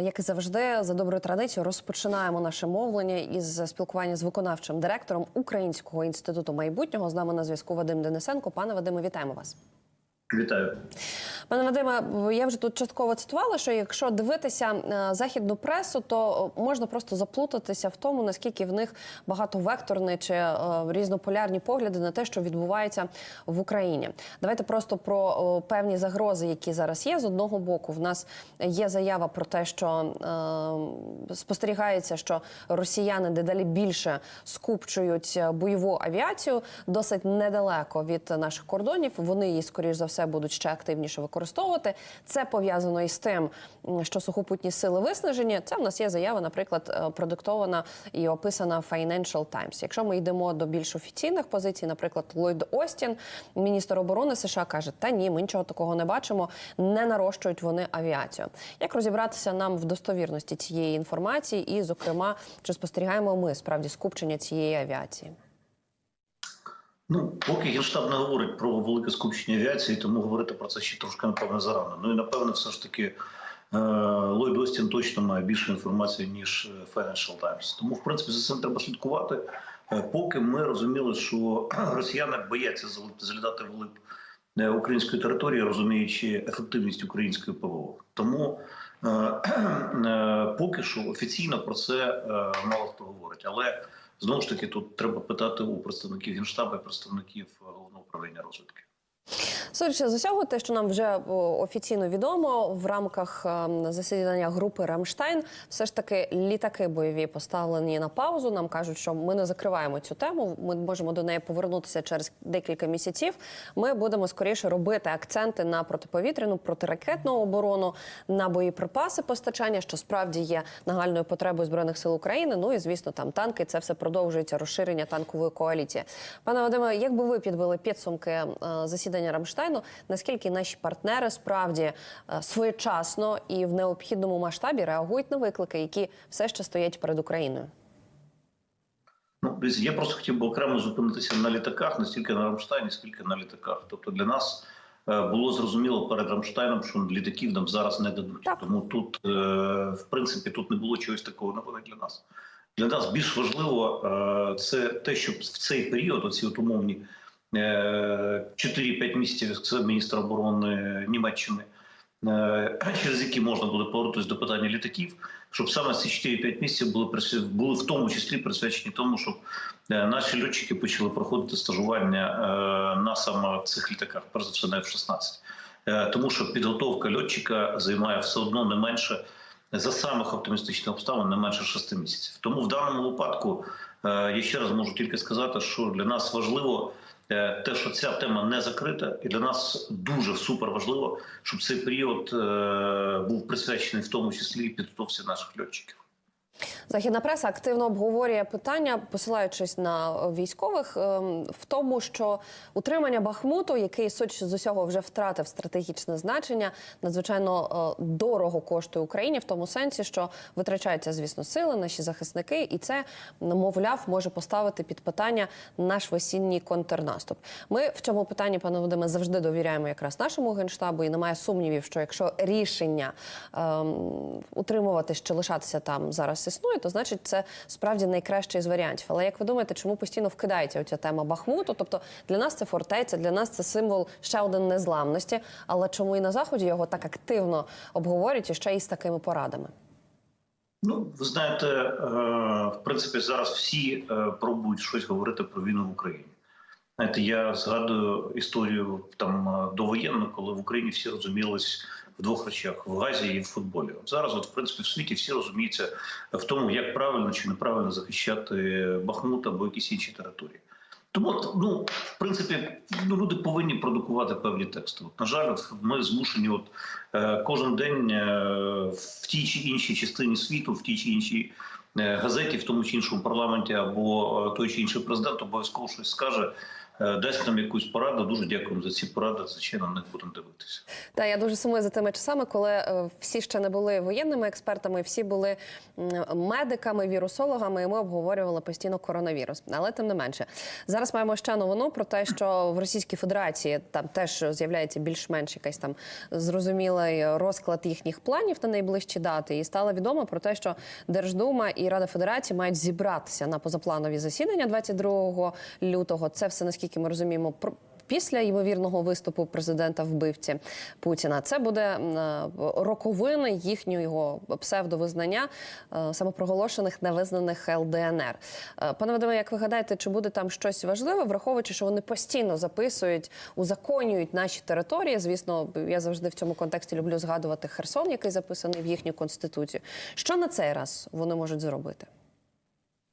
Як і завжди, за доброю традицією розпочинаємо наше мовлення із спілкування з виконавчим директором Українського інституту майбутнього. З нами на зв'язку Вадим Денисенко. Пане Вадиме, вітаємо вас. Вітаю. Пане Вадиме, я вже тут частково цитувала, що якщо дивитися е, західну пресу, то можна просто заплутатися в тому, наскільки в них багатовекторні чи е, різнополярні погляди на те, що відбувається в Україні. Давайте просто про певні загрози, які зараз є. З одного боку, в нас є заява про те, що е, спостерігається, що росіяни дедалі більше скупчують бойову авіацію досить недалеко від наших кордонів. Вони її, скоріш за все, будуть ще активніше використовувати. Це пов'язано із тим, що сухопутні сили виснажені. Це в нас є заява, наприклад, е, продиктована і описана Financial Times. Якщо ми йдемо до більш офіційних позицій, наприклад, Ллойд Остін, міністр оборони США, каже: Та ні, ми нічого такого не бачимо, не нарощують вони авіацію. Як розібратися нам в достовірності цієї інформації, і, зокрема, чи спостерігаємо ми справді скупчення цієї авіації? Ну, поки Генштаб не говорить про велике скупчення авіації, тому говорити про це ще трошки напевно зарано. Ну і напевно, все ж таки е, Ллойд Остін точно має більше інформації, ніж е, Financial Times. Тому, в принципі, за цим треба слідкувати. Е, Поки ми розуміли, що росіяни бояться залітати в е, української території, розуміючи ефективність української ПВО. Тому е, е, поки що офіційно про це е, мало хто говорить. Але знову ж таки тут треба питати у представників генштабу і представників е, головного управління розвідки. Судячи з усього, те, що нам вже офіційно відомо, в рамках ем, засідання групи Рамштайн, все ж таки літаки бойові поставлені на паузу. Нам кажуть, що ми не закриваємо цю тему. Ми можемо до неї повернутися через декілька місяців. Ми будемо скоріше робити акценти на протиповітряну, протиракетну оборону, на боєприпаси постачання, що справді є нагальною потребою збройних сил України. Ну і звісно, там танки. Це все продовжується розширення танкової коаліції. Пане Вадиме, як би ви підбили підсумки е, засідання Рамштайну? Наскільки наші партнери справді е, своєчасно і в необхідному масштабі реагують на виклики, які все ще стоять перед Україною? Ну, я просто хотів би окремо зупинитися на літаках, не стільки на Рамштайні, скільки на літаках. Тобто для нас е, було зрозуміло перед Рамштайном, що літаків нам зараз не дадуть. Так. Тому тут, е, в принципі, тут не було чогось такого нового для нас. Для нас більш важливо це те, щоб в цей період, оці от умовні 4-5 місяців, як сказав міністр оборони Німеччини, е, через які можна буде повернутися до питання літаків, щоб саме ці 4-5 місяців були були в тому числі присвячені тому, щоб наші льотчики почали проходити стажування на саме цих літаках, перш за все на F-16. Е, Тому що підготовка льотчика займає все одно не менше за самих оптимістичних обставин не менше 6 місяців. Тому в даному випадку я ще раз можу тільки сказати, що для нас важливо те, що ця тема не закрита, і для нас дуже супер важливо, щоб цей період е, був присвячений в тому числі підготовці наших льотчиків. Західна преса активно обговорює питання, посилаючись на військових, ем, в тому, що утримання Бахмуту, який судячи з усього вже втратив стратегічне значення, надзвичайно е, дорого коштує Україні, в тому сенсі, що витрачаються, звісно, сили, наші захисники, і це, мовляв, може поставити під питання наш весінній контрнаступ. Ми в цьому питанні, пане Вадиме, завжди довіряємо якраз нашому генштабу, і немає сумнівів, що якщо рішення ем, утримуватись чи лишатися там зараз існує, то значить це справді найкращий з варіантів. Але як ви думаєте, чому постійно вкидається оця тема Бахмуту? Тобто для нас це фортеця, для нас це символ ще один незламності. Але чому і на заході його так активно обговорюють і ще й з такими порадами? Ну, ви знаєте, е, в принципі, зараз всі е, пробують щось говорити про війну в Україні. Знаєте, я згадую історію там е, довоєнну, коли в Україні всі розумілись в двох речах: в газі і в футболі. Зараз, от, в принципі, в світі всі розуміються в тому, як правильно чи неправильно захищати Бахмут або якісь інші території. Тому, ну, в принципі, ну, люди повинні продукувати певні тексти. От, на жаль, ми змушені от, е, кожен день е, в тій чи іншій частині світу, в тій чи іншій е, газеті, в тому чи іншому парламенті, або е, той чи інший президент обов'язково щось скаже дасть нам якусь пораду. Дуже дякуємо за ці поради. Звичайно, на них будемо дивитися. Та я дуже сумую за тими часами, коли е, всі ще не були воєнними експертами, всі були медиками, вірусологами, і ми обговорювали постійно коронавірус. Але тим не менше, зараз маємо ще новину про те, що в Російській Федерації там теж з'являється більш-менш якийсь там зрозумілий розклад їхніх планів на найближчі дати. І стало відомо про те, що Держдума і Рада Федерації мають зібратися на позапланові засідання 22 лютого. Це все наскільки ми розуміємо. про- Після ймовірного виступу президента вбивці Путіна це буде е, роковини їхнього псевдовизнання е, самопроголошених невизнаних ЛДНР. Е, Пане Вадиме, як ви гадаєте, чи буде там щось важливе, враховуючи, що вони постійно записують, узаконюють наші території? Звісно, я завжди в цьому контексті люблю згадувати Херсон, який записаний в їхню конституцію. Що на цей раз вони можуть зробити?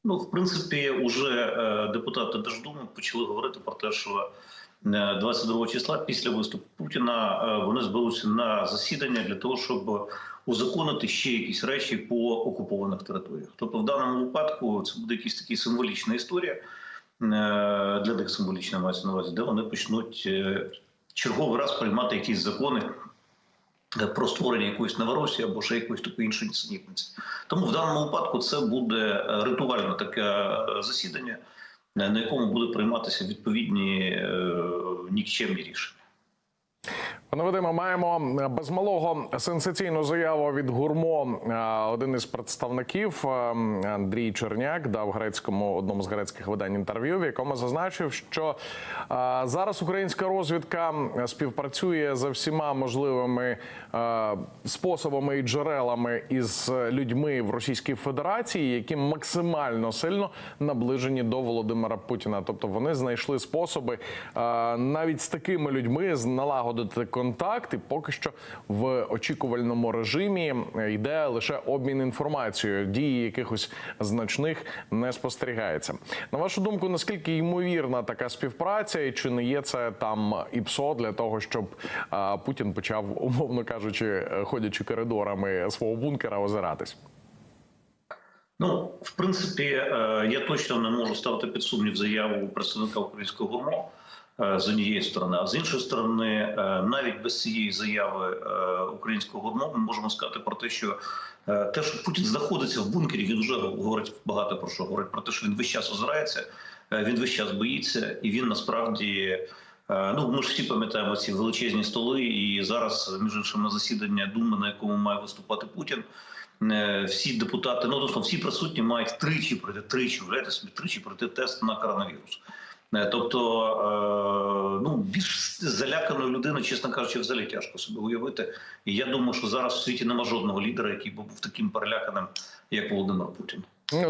Ну, в принципі, уже е, депутати Держдуми почали говорити про те, що е, 22 числа після виступу Путіна е, вони зберуться на засідання для того, щоб узаконити ще якісь речі по окупованих територіях. Тобто, в даному випадку це буде якась така символічна історія е, для них символічна мається на увазі, де вони почнуть е, черговий раз приймати якісь закони. Е, Про створення якоїсь Новоросії або ще якоїсь такої іншої нісенітниці. Тому в даному випадку це буде е, ритуальне таке е, засідання, на якому будуть прийматися відповідні нікчемні рішення. Пане Вадиме, маємо е, без малого сенсаційну заяву від гурмо. Е, Один із представників е, Андрій Черняк дав грецькому одному з грецьких видань інтерв'ю, в якому зазначив, що зараз українська розвідка співпрацює за всіма можливими способами і джерелами із людьми в Російській Федерації, які максимально сильно наближені до Володимира Путіна. Тобто вони знайшли способи навіть з такими людьми налагодити контакт, і поки що в очікувальному режимі йде лише обмін інформацією. Дії якихось значних не спостерігається. На вашу думку, наскільки ймовірна така співпраця, і чи не є це там ІПСО для того, щоб е, Путін почав, умовно кажучи, ходячи коридорами свого бункера, озиратись? Ну, в принципі, е, я точно не можу ставити під сумнів заяву представника українського гурмо е, з однієї сторони, а з іншої сторони, е, навіть без цієї заяви е, українського гурмо ми можемо сказати про те, що е, те, що Путін знаходиться в бункері, він вже говорить багато про що говорить про те, що він весь час озирається, е, він весь час боїться, і він насправді. Е, Ну, ми ж всі пам'ятаємо ці величезні столи, і зараз, між іншим, на засідання Думи, на якому має виступати Путін, е, всі депутати, ну тобто всі присутні мають тричі пройти, тричі, уявляєте собі, тричі пройти тест на коронавірус. Е, Тобто, е, ну більш заляканої людини, чесно кажучи, взагалі тяжко собі уявити. І я думаю, що зараз в світі нема жодного лідера, який був таким переляканим, як Володимир Путін.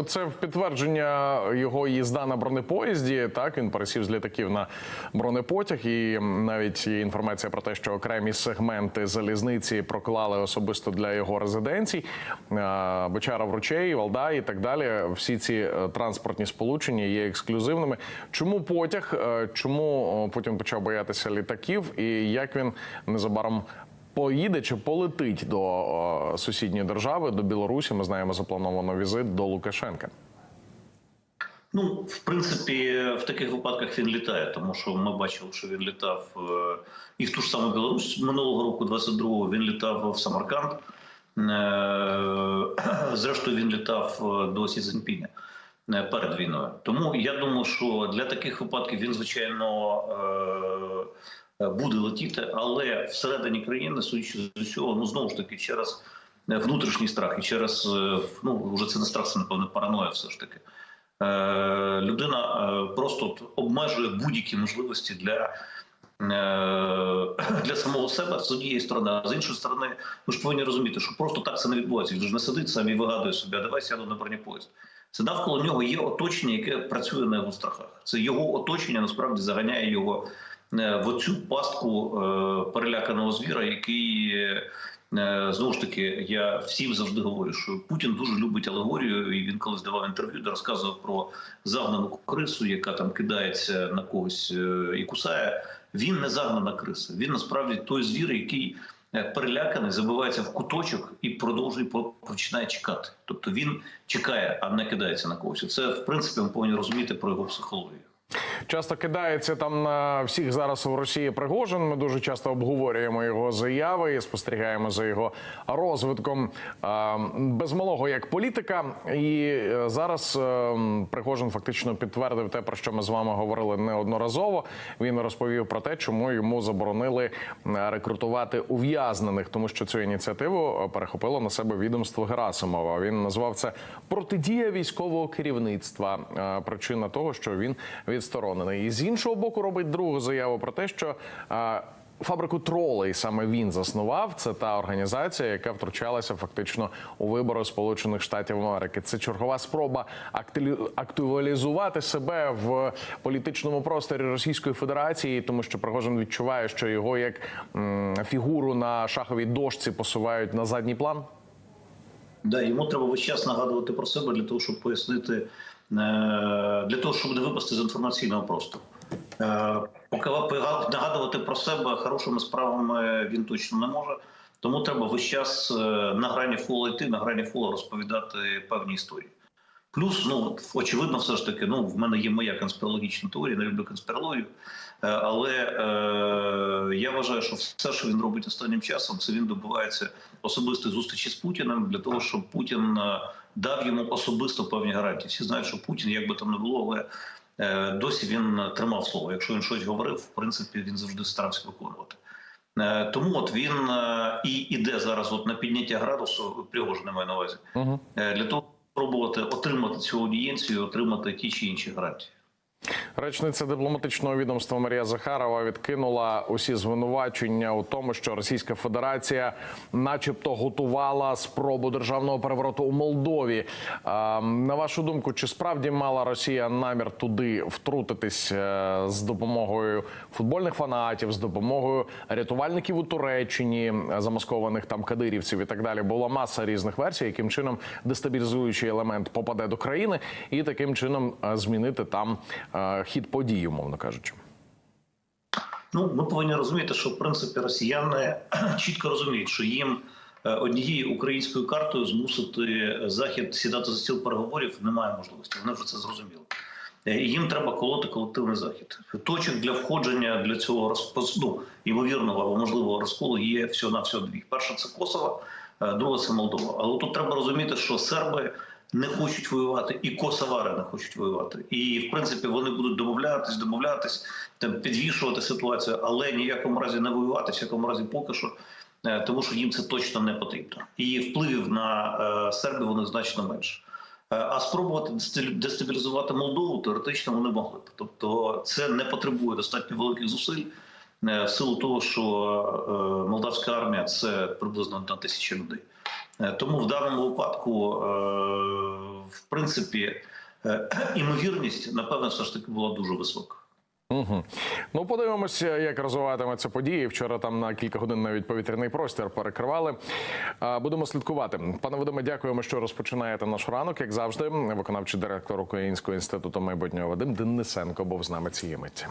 Це в підтвердження його їзда на бронепоїзді. Так він пересів з літаків на бронепотяг, і навіть є інформація про те, що окремі сегменти залізниці проклали особисто для його резиденцій. Бочаров ручей, Валдай і так далі. Всі ці е, транспортні сполучення є ексклюзивними. Чому потяг? Е, Чому Путін почав боятися літаків? І як він незабаром поїде чи полетить до сусідньої держави, до Білорусі. Ми знаємо заплановано візит до Лукашенка. Ну, в принципі, в таких випадках він літає, тому що ми бачили, що він літав е, і в ту ж саму Білорусь минулого року, 22-го, він літав в Самарканд. Е, Зрештою, він літав е, до Сі Цзіньпіня е, перед війною. Тому я думаю, що для таких випадків він, звичайно, буде летіти, але всередині країни, судячи з усього, ну знову ж таки, через внутрішній страх і через е, ну вже це не страх, це напевно параноя, все ж таки. Е, людина е, просто обмежує будь-які можливості для, е, для самого себе з однієї сторони, а з іншої сторони, ви ж повинні розуміти, що просто так це не відбувається. Він ж не сидить сам і вигадує собі, а давай сяду на бронепоїзд. Це навколо нього є оточення, яке працює на його страхах. Це його оточення насправді заганяє його е, в оцю пастку е, переляканого звіра, який. е, Е, Знову ж таки, я всім завжди говорю, що Путін дуже любить алегорію, і він колись давав інтерв'ю, де розказував про загнану крису, яка там кидається на когось е, і кусає. Він не загнана криса. Він насправді той звір, який е, переляканий, забивається в куточок і продовжує по- починає чекати. Тобто він чекає, а не кидається на когось. Це в принципі ми повинні розуміти про його психологію. Часто кидається там на всіх зараз у Росії Пригожин. Ми дуже часто обговорюємо його заяви і спостерігаємо за його розвитком без малого як політика. І е, зараз е, Пригожин фактично підтвердив те, про що ми з вами говорили неодноразово. Він розповів про те, чому йому заборонили е, рекрутувати ув'язнених, тому що цю ініціативу перехопило на себе відомство Герасимова. Він назвав це протидія військового керівництва. Причина того, що він відсторонений. І з іншого боку, робить другу заяву про те, що Фабрику тролей саме він заснував. Це та організація, яка втручалася фактично у вибори Сполучених Штатів Америки. Це чергова спроба актуалізувати себе в політичному просторі Російської Федерації, тому що Пригожин відчуває, що його як фігуру на шаховій дошці посувають на задній план. Да, йому треба весь час нагадувати про себе для того, щоб пояснити, для того, щоб не випасти з інформаційного простору. Е, Поки нагадувати про себе хорошими справами він точно не може. Тому треба весь час е, на грані фола йти, на грані фола розповідати певні історії. Плюс, ну очевидно, все ж таки, ну в мене є моя конспірологічна теорія, не люблю конспірологію. Е, Але е, я вважаю, що все, що він робить останнім часом, це він добивається особистої зустрічі з Путіним для того, щоб Путін е, дав йому особисто певні гарантії. Всі знають, що Путін, як би там не було, але е, досі він тримав слово. Якщо він щось говорив, в принципі, він завжди старався виконувати. Е, Тому от він е, і іде зараз от на підняття градусу, Пригожина має на увазі, е, для того, щоб спробувати отримати цю аудієнцію, отримати ті чи інші гарантії. Речниця дипломатичного відомства Марія Захарова відкинула усі звинувачення у тому, що Російська Федерація, начебто, готувала спробу державного перевороту у Молдові. На вашу думку, чи справді мала Росія намір туди втрутитись е, з допомогою футбольних фанатів, з допомогою рятувальників у Туреччині, замаскованих там кадирівців і так далі? Була маса різних версій, яким чином дестабілізуючий елемент попаде до країни, і таким чином е, змінити там хід подій, умовно кажучи. Ну, ми повинні розуміти, що в принципі росіяни чітко розуміють, що їм е, однією українською картою змусити захід сідати за стіл переговорів немає можливості. Вони вже це зрозуміли. Е, Їм треба колоти колективний захід. Точок для входження для цього розпос... ну, ймовірного або можливого розколу є всього на всього дві. Перша це Косово, е, друга це Молдова. Але тут треба розуміти, що серби не хочуть воювати, і косовари не хочуть воювати. І в принципі вони будуть домовлятись, домовлятись, там підвішувати ситуацію, але ні в якому разі не воювати, в якому разі поки що, е, тому що їм це точно не потрібно. І впливів на е, сербів вони значно менше. Е, А спробувати дестабілізувати Молдову теоретично вони могли б. Тобто це не потребує достатньо великих зусиль в силу того, що молдавська армія це приблизно одна тисяча людей. Е, Тому в даному випадку, е, в принципі, е, імовірність, напевно, все ж таки була дуже висока. Угу. Ну, подивимося, як розвиватимуться події. Вчора там на кілька годин навіть повітряний простір перекривали. Будемо слідкувати. Пане Вадиме, дякуємо, що розпочинаєте наш ранок. Як завжди, виконавчий директор Українського інституту майбутнього Вадим Денисенко був з нами цієї миті.